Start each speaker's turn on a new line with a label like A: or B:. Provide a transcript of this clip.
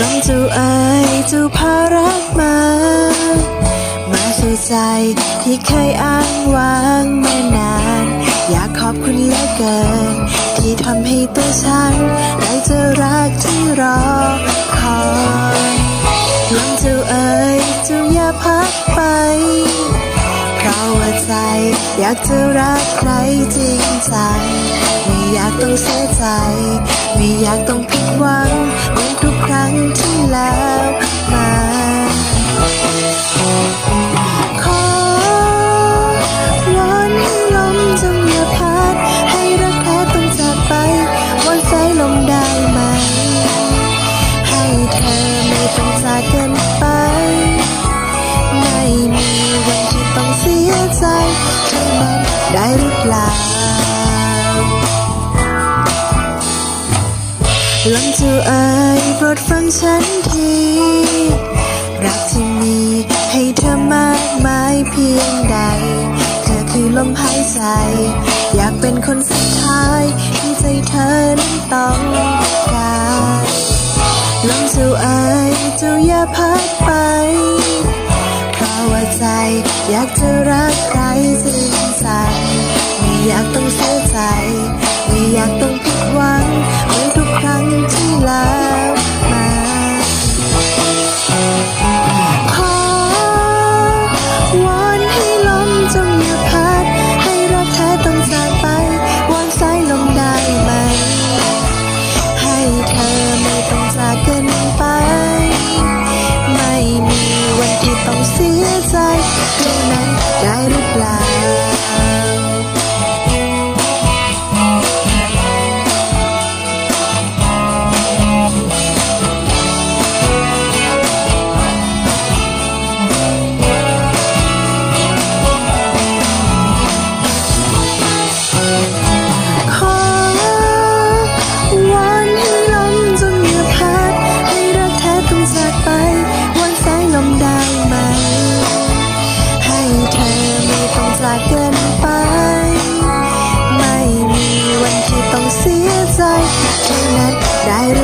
A: ลมเจ้าเอ๋ยเจ้าพารักมา มาสู่ใจที่เคยอ้างว้างมานาน อยากขอบคุณเหลือเกิน ที่ทำให้ตัวฉัน ได้เจอรักที่รอคอยลมเจ้าเอ๋ยเจ้าอย่าพักไป เพราะว่าใจอยากจะรักใครจริงจัง ต้องเสียใจ ไม่อยากต้องผิดหวังเหมือนทุกครั้งที่แล้ว ลมเจ้าเอ๋ยโปรดฟังฉันที รักที่มีให้เธอมากมายเพียงใด เธอคือลมหายใจ อยากเป็นคนสุดท้ายที่ใจเธอนั้นต้องการลมเจ้าเอ๋ยเจ้าอย่าพัดไป เพราะว่าใจอยากจะรักใครจริงจังไม่อยากต้องเสียใจ ไม่อยากต้องผิดหวัง ครั้งที่แล้วมาขอวอนให้ลมจงอย่าพัด ให้รักแท้ต้องจากไปวอนสายลมได้ไหม ให้เธอไม่ต้องจากกันไป ไม่มีวันที่ต้องเสียใจดูน Traer